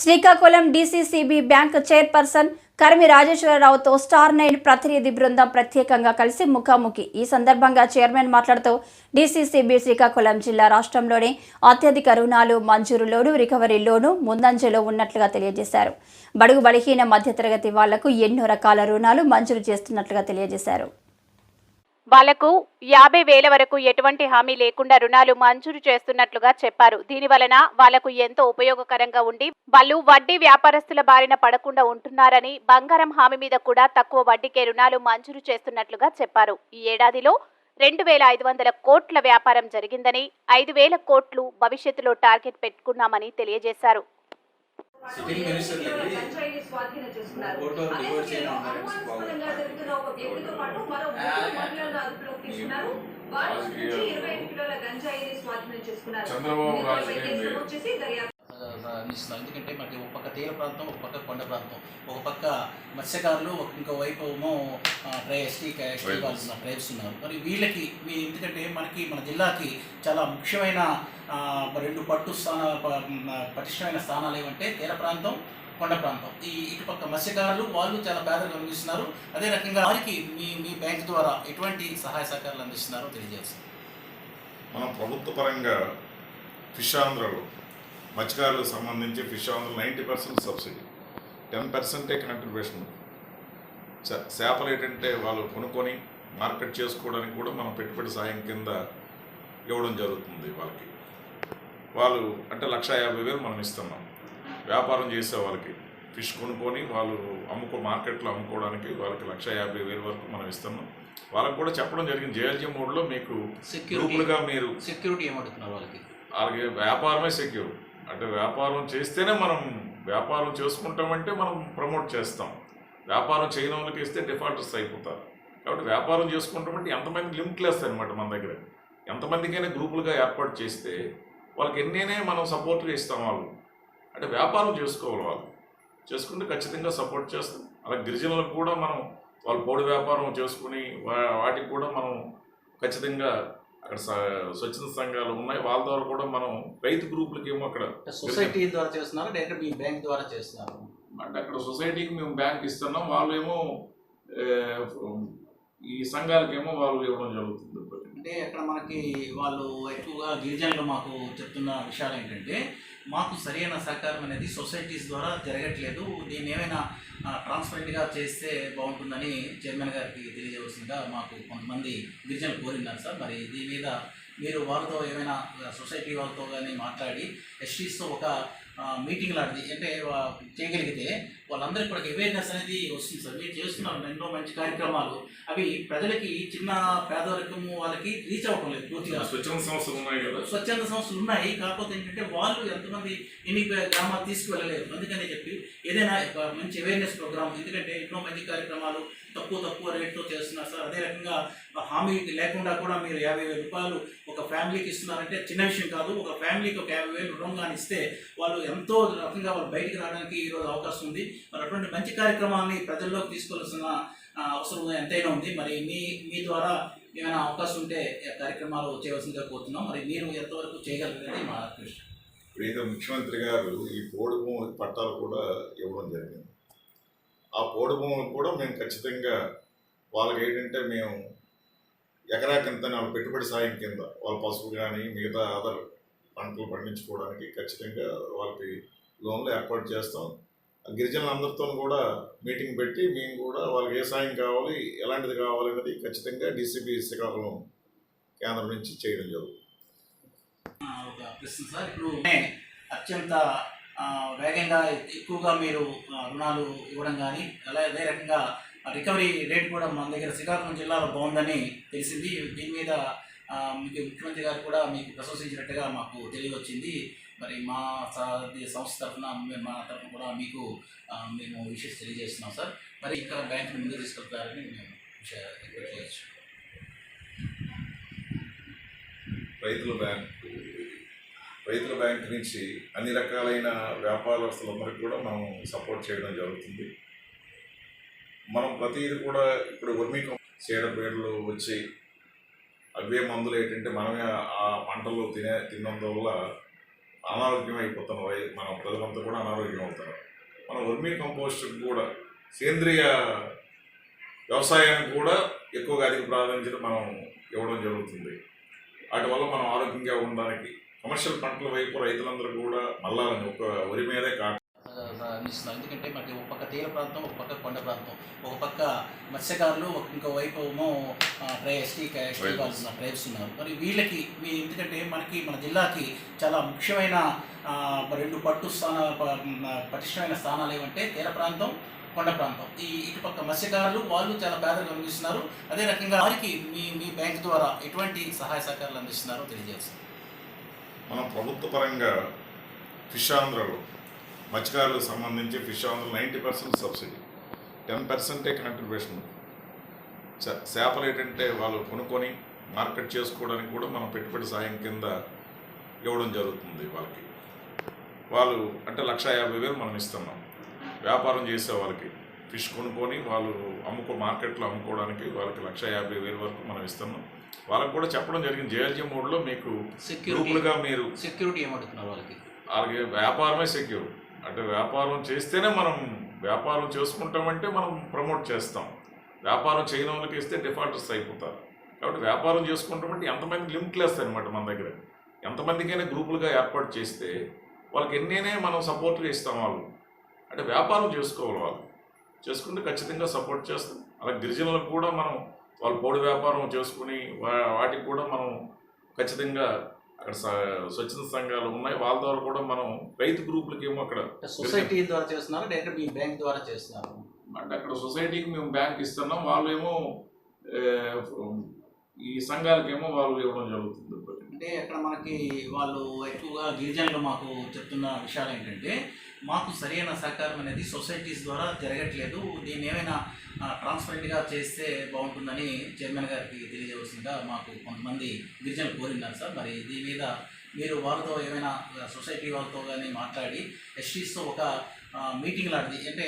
Srikakulam DCCB bank chairperson Karmi రాజేశ్వరరావుతో star nine ప్రతినిధి బృందం ప్రత్యేకంగా కలిసి ముఖాముఖి. ఈ సందర్భంగా చైర్మన్ మాట్లాడుతూ డీసీసీబీ శ్రీకాకుళం జిల్లా రాష్ట్రంలోనే అత్యధిక రుణాలు మంజూరులోను రికవరీలోను ముందంజలో ఉన్నట్లుగా తెలియజేశారు. బడుగు బలహీన మధ్యతరగతి వాళ్ళకు ఎన్నో రకాల రుణాలు మంజూరు చేస్తున్నట్లుగా తెలియజేశారు. వాళ్ళకు యాభై వేల వరకు ఎటువంటి హామీ లేకుండా రుణాలు మంజూరు చేస్తున్నట్లుగా చెప్పారు. దీని వలన వాళ్ళకు ఎంతో ఉపయోగకరంగా ఉండి వాళ్ళు వడ్డీ వ్యాపారస్తుల బారిన పడకుండా ఉంటున్నారని బంగారం హామీ మీద కూడా తక్కువ వడ్డీకే రుణాలు మంజూరు చేస్తున్నట్లుగా చెప్పారు. ఈ ఏడాదిలో రెండు వేల ఐదు వందల కోట్ల వ్యాపారం జరిగిందని ఐదు వేల కోట్లు భవిష్యత్తులో టార్గెట్ పెట్టుకున్నామని తెలియజేశారు. Sitting minister. చంద్రబాబు రాజకీయం అందిస్తున్నాం ఎందుకంటే మనకి ఒక పక్క తీర ప్రాంతం ఒక పక్క కొండ ప్రాంతం. ఒక పక్క మత్స్యకారులు ఒక ఇంకో వైపు ఏమో ఎస్టీ ఎస్టీ వాళ్ళు ఉన్నారు ట్రైబ్స్ ఉన్నారు. మరి వీళ్ళకి ఎందుకంటే మనకి మన జిల్లాకి చాలా ముఖ్యమైన రెండు పట్టు మ, పటిష్టమైన స్థానాలు ఏమంటే తీర ప్రాంతం కొండ ప్రాంతం. ఈ ఇటుపక్క మత్స్యకారులు వాళ్ళు చాలా పేదలు అందిస్తున్నారు అదే రకంగా వారికి మీ మీ బ్యాంక్ ద్వారా ఎటువంటి సహాయ సహకారాలు అందిస్తున్నారో తెలియజేస్తారు మనం ప్రభుత్వ పరంగా ఫిష్ ఆంధ్రలో మత్స్యకారులకు సంబంధించి fish Andhra ninety percent subsidy. Ten పర్సెంటే కాంట్రిబ్యూషన్ చేపలు ఏంటంటే వాళ్ళు కొనుక్కొని మార్కెట్ చేసుకోవడానికి కూడా మనం పెట్టుబడి సాయం కింద ఇవ్వడం జరుగుతుంది వాళ్ళకి. వాళ్ళు అంటే లక్ష యాభై వేలు మనం ఇస్తున్నాం. వ్యాపారం చేసే వాళ్ళకి. ఫిష్ కొనుక్కొని వాళ్ళు అమ్ముకో మార్కెట్లో అమ్ముకోవడానికి వాళ్ళకి లక్ష యాభై వేలు వరకు మనం ఇస్తున్నాం. వాళ్ళకి కూడా చెప్పడం జరిగింది. జేఎల్జీ మోడ్లో మీకు సెక్యూరిటీ గ్రూపులుగా మీరు సెక్యూరిటీ ఏమడుగుతున్నారు వాళ్ళకి? అలాగే వ్యాపారమే సెక్యూర్ అంటే వ్యాపారం చేస్తేనే మనం వ్యాపారం చేసుకుంటామంటే మనం ప్రమోట్ చేస్తాం. వ్యాపారం చేయని వాళ్ళకి ఇస్తే డిఫాల్టర్స్ అయిపోతారు. కాబట్టి వ్యాపారం చేసుకుంటామంటే ఎంతమంది లిమిట్లెస్ అనమాట మన దగ్గర. ఎంతమందికైనా గ్రూపులుగా ఏర్పాటు చేస్తే వాళ్ళకి ఎన్నైనా మనం సపోర్ట్గా ఇస్తాం వాళ్ళు. అంటే వ్యాపారం చేసుకోవాలి వాళ్ళు. చేసుకుంటే ఖచ్చితంగా సపోర్ట్ చేస్తాం. అలా గిరిజనులకు కూడా మనం వాళ్ళు పోడి వ్యాపారం చేసుకుని వా- వాటికి కూడా మనం ఖచ్చితంగా అక్కడ స్వచ్ఛంద సంఘాలు ఉన్నాయి. వాళ్ళ ద్వారా కూడా మనం రైతు గ్రూపులకి ఏమో అక్కడ సొసైటీ ద్వారా చేస్తున్నారు డైరెక్ట్ మీ బ్యాంక్ ద్వారా చేస్తున్నారు. అంటే అక్కడ సొసైటీకి మేము బ్యాంక్ ఇస్తున్నాం. వాళ్ళు ఏమో ఈ సంఘాలకేమో వాళ్ళు ఇవ్వడం జరుగుతుంది అంటే అక్కడ మనకి వాళ్ళు ఎక్కువగా గిరిజనులు మాకు చెప్తున్న విషయాలు ఏంటంటే మాకు సరైన సహకారం అనేది సొసైటీస్ ద్వారా జరగట్లేదు. దీన్ని ఏమైనా ట్రాన్స్పరెంట్గా చేస్తే బాగుంటుందని చైర్మన్ గారికి తెలియజేయవలసిందిగా మాకు కొంతమంది గిరిజనులు కోరిన్నారు సార్. మరి దీని మీద మీరు వారితో ఏమైనా సొసైటీ వాళ్ళతో కానీ మాట్లాడి ఎస్టీస్తో ఒక మీటింగ్ లాంటిది అంటే చేయగలిగితే వాళ్ళందరికీ కూడా అవేర్నెస్ అనేది వస్తుంది సార్. మీరు చేస్తున్నారు ఎన్నో మంచి కార్యక్రమాలు. అవి ప్రజలకి చిన్న పేదరికము వాళ్ళకి రీచ్ అవ్వడం లేదు పూర్తిగా. స్వచ్ఛంద సంస్థలు ఉన్నాయి కదా. స్వచ్ఛంద సంస్థలు ఉన్నాయి కాకపోతే ఏంటంటే వాళ్ళు ఎంతమంది ఎన్ని గ్రామాలు తీసుకువెళ్ళలేరు అందుకని చెప్పి ఏదైనా మంచి అవేర్నెస్ ప్రోగ్రామ్ ఎందుకంటే ఎన్నో మంచి కార్యక్రమాలు తక్కువ తక్కువ రేట్తో చేస్తున్నారు సార్. అదే రకంగా హామీ లేకుండా కూడా మీరు యాభై వేల రూపాయలు ఒక ఫ్యామిలీకి ఇస్తున్నారంటే చిన్న విషయం కాదు. ఒక ఫ్యామిలీకి ఒక యాభై వేలు రుణం కానీ ఇస్తే వాళ్ళు ఎంతో రకంగా వాళ్ళు బయటికి రావడానికి ఈరోజు అవకాశం ఉంది. మరి అటువంటి మంచి కార్యక్రమాన్ని ప్రజల్లోకి తీసుకోవాల్సిన అవసరం ఎంతైనా ఉంది. మరి మీ మీ ద్వారా ఏమైనా అవకాశం ఉంటే కార్యక్రమాలు చేయవలసిందిగా కోరుతున్నాం. మరి మీరు ఎంతవరకు చేయగలరనేది మా దృష్టి ప్రీత ముఖ్యమంత్రి గారు ఈ బోర్డు పట్టాలు కూడా ఇవ్వడం జరిగింది. ఆ పోడు భూములకు కూడా మేము ఖచ్చితంగా వాళ్ళకి ఏంటంటే మేము ఎకరా కింద వాళ్ళ పెట్టుబడి సాయం కింద వాళ్ళ పసుపు కానీ మిగతా అదర్ పంటలు పండించుకోవడానికి ఖచ్చితంగా వాళ్ళకి లోన్లు ఏర్పాటు చేస్తాం. ఆ గిరిజనులందరితో కూడా మీటింగ్ పెట్టి మేము కూడా వాళ్ళకి ఏ సాయం కావాలి ఎలాంటిది కావాలి అనేది ఖచ్చితంగా డీసీబీ శ్రీకాకుళం కేంద్రం నుంచి చేయడం జరుగుతుంది. ఒక ప్రశ్న సార్. ఇప్పుడు అత్యంత వేగంగా ఎక్కువగా మీరు రుణాలు ఇవ్వడం కానీ అలా అదే రకంగా రికవరీ రేట్ కూడా మన దగ్గర శ్రీకాకుళం జిల్లాలో బాగుందని తెలిసింది. దీని మీద మీకు ముఖ్యమంత్రి గారు కూడా మీకు ప్రశంసించినట్టుగా మాకు తెలియవచ్చింది. మరి మా సంస్థ తరఫున మా తరఫున కూడా మీకు మేము విషయం తెలియజేస్తున్నాం సార్. మరి ఇక్కడ బ్యాంకుని ముందుకు తీసుకెళ్తారని మేము రిక్వెస్ట్ చేయొచ్చు. రైతుల బ్యాంకు రైతుల బ్యాంక్ నుంచి అన్ని రకాలైన వ్యాపారస్తులందరికీ కూడా మనం సపోర్ట్ చేయడం జరుగుతుంది. మనం ప్రతిదీ కూడా ఇప్పుడు వర్మీ చీడపీడలు వచ్చి అవే మందులు ఏంటంటే మనమే ఆ పంటలు తినే తిన్నందువల్ల అనారోగ్యం అయిపోతున్న మన ప్రజలంతా కూడా అనారోగ్యం అవుతారు మన వర్మీ కంపోస్ట్ కూడా సేంద్రియ వ్యవసాయానికి కూడా ఎక్కువగా అధిక ప్రాధాన్యత మనం ఇవ్వడం జరుగుతుంది. వాటి వల్ల మనం ఆరోగ్యంగా ఉండడానికి కమర్షియల్ పంటల వైపు రైతులందరూ కూడా మళ్ళాలని ఒక వరి మీదే కాక ఎందుకంటే మనకి ఒక పక్క తీర ప్రాంతం ఒక పక్క కొండ ప్రాంతం. ఒక పక్క మత్స్యకారులు ఇంకో వైపు ఏమో ఎస్టీ ఎస్టీ. వాళ్ళు ఉన్నారు ట్రైబ్స్ ఉన్నారు. మరి వీళ్ళకి ఎందుకంటే మనకి మన జిల్లాకి చాలా ముఖ్యమైన రెండు పట్టు స్థాన పటిష్టమైన స్థానాలు ఏమంటే తీర ప్రాంతం కొండ ప్రాంతం. ఈ ఇటుపక్క మత్స్యకారులు వాళ్ళు చాలా పేదలు అందిస్తున్నారు. అదే రకంగా వారికి మీ మీ బ్యాంక్ ద్వారా ఎటువంటి సహాయ సహకారాలు అందిస్తున్నారో తెలియజేస్తారు మన ప్రభుత్వ పరంగా ఫిష్ ఆంధ్రలో మత్స్యకారులకు సంబంధించి fish Andhra ninety percent subsidy ten పర్సెంటే కాంట్రిబ్యూషన్ చేపలు ఏంటంటే వాళ్ళు కొనుక్కొని మార్కెట్ చేసుకోవడానికి కూడా మనం పెట్టుబడి సాయం కింద ఇవ్వడం జరుగుతుంది వాళ్ళకి. వాళ్ళు అంటే లక్ష యాభై వేలు మనం ఇస్తున్నాం. వ్యాపారం చేసే వాళ్ళకి ఫిష్ కొనుక్కొని వాళ్ళు అమ్ముకో మార్కెట్లో అమ్ముకోవడానికి వాళ్ళకి లక్ష యాభై వేలు వరకు మనం ఇస్తున్నాం. వాళ్ళకి కూడా చెప్పడం జరిగింది. జేఎల్జీ మోడ్లో మీకు గ్రూపులుగా మీరు సెక్యూరిటీ ఏమడుగుతున్నారు వాళ్ళకి? అలాగే వ్యాపారమే సెక్యూర్ అంటే వ్యాపారం చేస్తేనే మనం వ్యాపారం చేసుకుంటామంటే మనం ప్రమోట్ చేస్తాం. వ్యాపారం చేయని వాళ్ళకి ఇస్తే డిఫాల్టర్స్ అయిపోతారు. కాబట్టి వ్యాపారం చేసుకుంటామంటే ఎంతమంది లిమిట్లు అనమాట మన దగ్గర. ఎంతమందికైనా గ్రూపులుగా ఏర్పాటు చేస్తే వాళ్ళకి ఎన్నైనా మనం సపోర్ట్గా ఇస్తాం వాళ్ళు. అంటే వ్యాపారం చేసుకోవాలి వాళ్ళు. చేసుకుంటే ఖచ్చితంగా సపోర్ట్ చేస్తాం. అలాగే గిరిజనులకు కూడా మనం వాళ్ళు పొడి వ్యాపారం చేసుకుని వాటికి కూడా మనం ఖచ్చితంగా అక్కడ స్వచ్ఛంద సంఘాలు ఉన్నాయి. వాళ్ళ ద్వారా కూడా మనం రైతు గ్రూపులకి ఏమో అక్కడ సొసైటీ ద్వారా చేస్తున్నారు డైరెక్ట్ మీ బ్యాంక్ ద్వారా చేస్తున్నారు? అంటే అక్కడ సొసైటీకి మేము బ్యాంక్ ఇస్తున్నాం. వాళ్ళు ఏమో ఈ సంఘాలకేమో వాళ్ళు ఇవ్వడం జరుగుతుంది అంటే అక్కడ మనకి వాళ్ళు ఎక్కువగా గిరిజనులు మాకు చెప్తున్న విషయాలు ఏంటంటే మాకు సరైన సహకారం అనేది సొసైటీస్ ద్వారా జరగట్లేదు. దీన్ని ఏమైనా ట్రాన్స్పరెంట్గా చేస్తే బాగుంటుందని చైర్మన్ గారికి తెలియజేయవలసిందిగా మాకు కొంతమంది గిరిజనులు కోరినారు సార్. మరి దీని మీద మీరు వాళ్ళతో ఏమైనా సొసైటీ వాళ్ళతో కానీ మాట్లాడి ఎస్టీస్తో ఒక మీటింగ్ లాంటిది అంటే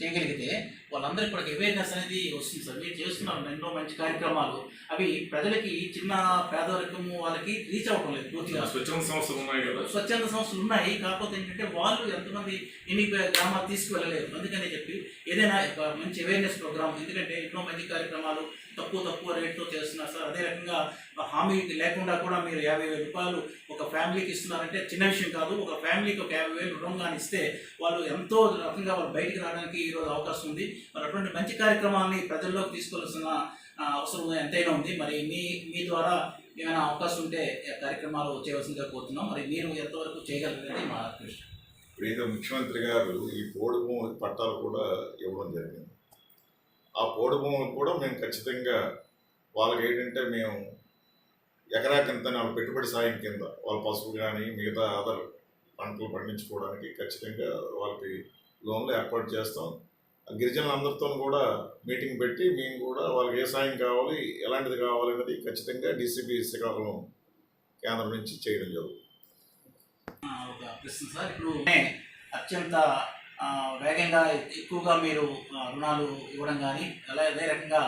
చేయగలిగితే వాళ్ళందరికీ కూడా అవేర్నెస్ అనేది వస్తుంది సార్. మీరు చేస్తున్నారు ఎన్నో మంచి కార్యక్రమాలు. అవి ప్రజలకి చిన్న పేదవర్గము వాళ్ళకి రీచ్ అవ్వడం లేదు పూర్తిగా. స్వచ్ఛంద సంస్థలు ఉన్నాయి కదా. స్వచ్ఛంద సంస్థలు ఉన్నాయి కాకపోతే ఏంటంటే వాళ్ళు ఎంతమంది ఎన్ని గ్రామాలు తీసుకువెళ్ళలేదు. అందుకనే చెప్పి ఏదైనా మంచి అవేర్నెస్ ప్రోగ్రామ్ ఎందుకంటే ఎన్నో మంచి కార్యక్రమాలు తక్కువ తక్కువ రేట్తో చేస్తున్నారు సార్. అదే రకంగా హామీ లేకుండా కూడా మీరు యాభై వేల రూపాయలు ఒక ఫ్యామిలీకి ఇస్తున్నారంటే చిన్న విషయం కాదు. ఒక ఫ్యామిలీకి ఒక యాభై వేలు రుణం కానీ ఇస్తే వాళ్ళు ఎంతో రకంగా వాళ్ళు బయటికి రావడానికి ఈరోజు అవకాశం ఉంది. మరి అటువంటి మంచి కార్యక్రమాన్ని ప్రజల్లోకి తీసుకోవాల్సిన అవసరం ఎంతైనా ఉంది. మరి మీ మీ ద్వారా ఏమైనా అవకాశం ఉంటే కార్యక్రమాలు చేయవలసిందిగా కోరుతున్నాం. మరి మీరు ఎంతవరకు చేయగలరనేది మా దృష్టి ముఖ్యమంత్రి గారు ఈ బోర్డు పట్టాలు కూడా ఇవ్వడం జరిగింది. ఆ పోడు భూములు కూడా మేము ఖచ్చితంగా వాళ్ళకి ఏంటంటే మేము ఎకరాకింత వాళ్ళ పెట్టుబడి సాయం కింద వాళ్ళ పసుపు కానీ మిగతా అదర్ పంటలు పండించుకోవడానికి ఖచ్చితంగా వాళ్ళకి లోన్లు ఏర్పాటు చేస్తాం. ఆ గిరిజనులందరితో కూడా మీటింగ్ పెట్టి మేము కూడా వాళ్ళకి ఏ సాయం కావాలి ఎలాంటిది కావాలి అనేది ఖచ్చితంగా డీసీబీ శ్రీకాకుళం కేంద్రం నుంచి చేయడం జరుగుతుంది. ఒక ప్రశ్న సార్. ఇప్పుడు అత్యంత వేగంగా ఎక్కువగా మీరు రుణాలు ఇవ్వడం కానీ అలా అదే రకంగా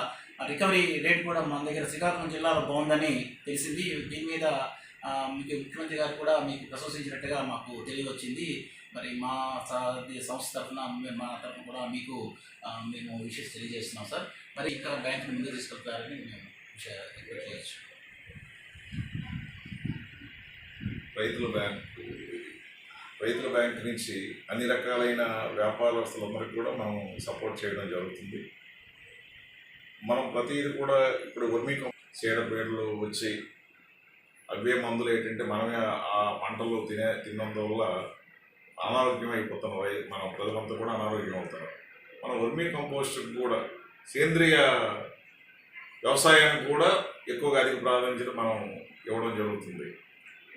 రికవరీ రేట్ కూడా మన దగ్గర శ్రీకాకుళం జిల్లాలో బాగుందని తెలిసింది. దీని మీద మీకు ముఖ్యమంత్రి గారు కూడా మీకు ప్రశంసించినట్టుగా మాకు తెలియవచ్చింది. మరి మా సంస్థ తరఫున మా తరఫున కూడా మీకు మేము విషయం తెలియజేస్తున్నాం సార్. మరి ఇంకా బ్యాంకుని ముందుకు తీసుకెళ్తారని మేము రిక్వెస్ట్ చేయొచ్చు రైతుల బ్యాంక్. రైతుల బ్యాంక్ నుంచి అన్ని రకాలైన వ్యాపారస్తులందరికీ కూడా మనం సపోర్ట్ చేయడం జరుగుతుంది. మనం ప్రతిదీ కూడా ఇప్పుడు వర్మీ చీడపీడలు వచ్చి అవే మందులు ఏంటంటే మనమే ఆ పంటలు తినే తిన్నందువల్ల అనారోగ్యం అయిపోతున్న మన ప్రజలంతా కూడా అనారోగ్యం అవుతారు మన వర్మీ కంపోస్ట్ కూడా సేంద్రియ వ్యవసాయానికి కూడా ఎక్కువగా అధిక ప్రాధాన్యత మనం ఇవ్వడం జరుగుతుంది.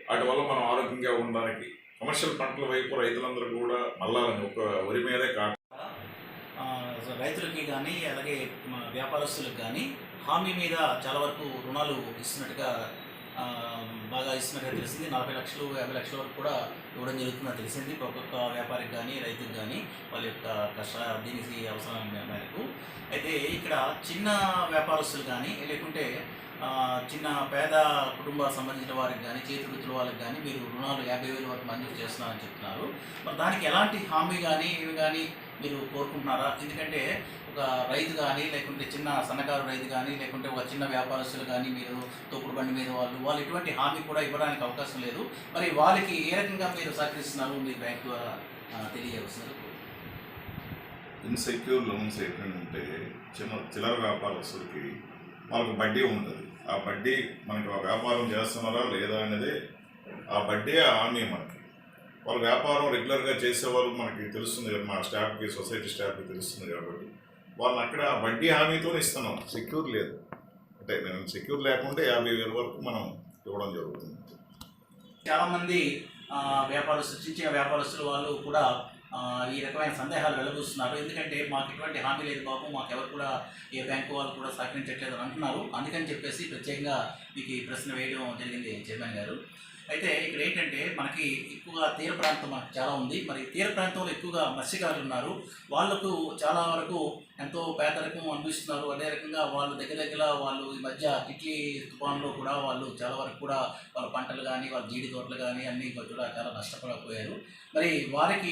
వాటి వల్ల మనం ఆరోగ్యంగా ఉండడానికి కమర్షియల్ పంటల వైపు రైతులందరూ కూడా మళ్ళా ఒక వరి మీదే కాక రైతులకి కానీ అలాగే వ్యాపారస్తులకు కానీ హామీ మీద చాలా వరకు రుణాలు ఇస్తున్నట్టుగా బాగా ఇస్తున్నట్టుగా తెలిసింది. నలభై లక్షలు యాభై లక్షల వరకు కూడా ఇవ్వడం జరుగుతుందని తెలిసింది. ఒక్కొక్క వ్యాపారికి కానీ రైతుకు కానీ వాళ్ళ యొక్క కష్ట దీనికి అవసరం మేరకు. అయితే ఇక్కడ చిన్న వ్యాపారస్తులు కానీ లేకుంటే చిన్న పేద కుటుంబాలకు సంబంధించిన వారికి కానీ చేతి వృత్తుల వాళ్ళకి కానీ మీరు రుణాలు యాభై వేల వరకు మంజూరు చేస్తున్నారని చెప్తున్నారు. మరి దానికి ఎలాంటి హామీ కానీ ఇవి కానీ మీరు కోరుకుంటున్నారా? ఎందుకంటే ఒక రైతు కానీ లేకుంటే చిన్న సన్నకారు రైతు కానీ లేకుంటే ఒక చిన్న వ్యాపారస్తులు కానీ మీరు తోపుడు బండి మీద వాళ్ళు వాళ్ళు ఎటువంటి హామీ కూడా ఇవ్వడానికి అవకాశం లేదు. మరి వాళ్ళకి ఏ రకంగా మీరు సహకరిస్తున్నారు? మీ బ్యాంక్ ద్వారా ఆ, తెలియజేస్తున్నారు. ఇన్సెక్యూర్ లోన్స్ ఏంటంటే చిన్న చిల్లర వ్యాపారస్తులకి వాళ్ళకి బడ్డీ ఉంటుంది. ఆ బడ్డీ మనకి ఆ వ్యాపారం చేస్తున్నారా లేదా అనేది ఆ బడ్డీ హామీ మనకి. వాళ్ళ వ్యాపారం రెగ్యులర్గా చేసేవాళ్ళు మనకి తెలుస్తుంది కదా మా స్టాఫ్కి సొసైటీ స్టాఫ్కి తెలుస్తుంది కాబట్టి. వాళ్ళని అక్కడ ఆ వడ్డీ హామీతో ఇస్తున్నాం. సెక్యూర్ లేదు. అంటే నేను సెక్యూర్ లేకుంటే యాభై వేల వరకు మనం ఇవ్వడం జరుగుతుంది. చాలామంది ఆ, వ్యాపారస్తులు చిన్న చిన్న వ్యాపారస్తులు వాళ్ళు కూడా ఈ రకమైన సందేహాలు వెలబూస్తున్నారు ఎందుకంటే మాకు ఎటువంటి హామీ లేదు బాబు మాకు ఎవరు కూడా ఏ బ్యాంకు వాళ్ళు కూడా సహకరించట్లేదు అని అంటున్నారు. అందుకని చెప్పేసి ప్రత్యేకంగా మీకు ఈ ప్రశ్న వేయడం జరిగింది చైర్మన్ గారు. అయితే ఇక్కడ ఏంటంటే మనకి ఎక్కువగా తీర ప్రాంతం చాలా ఉంది. మరి తీర ప్రాంతంలో ఎక్కువగా మత్స్యకారులు ఉన్నారు. వాళ్ళకు చాలా వరకు ఎంతో పేదరికం అనిపిస్తున్నారు అదే రకంగా వాళ్ళు దగ్గర దగ్గర వాళ్ళు ఈ మధ్య ఇట్లీ తుఫాన్లో కూడా వాళ్ళు చాలా వరకు కూడా వాళ్ళ పంటలు కానీ వాళ్ళ జీడి తోటలు కానీ అన్నీ కూడా చాలా నష్టపడిపోయారు. మరి వారికి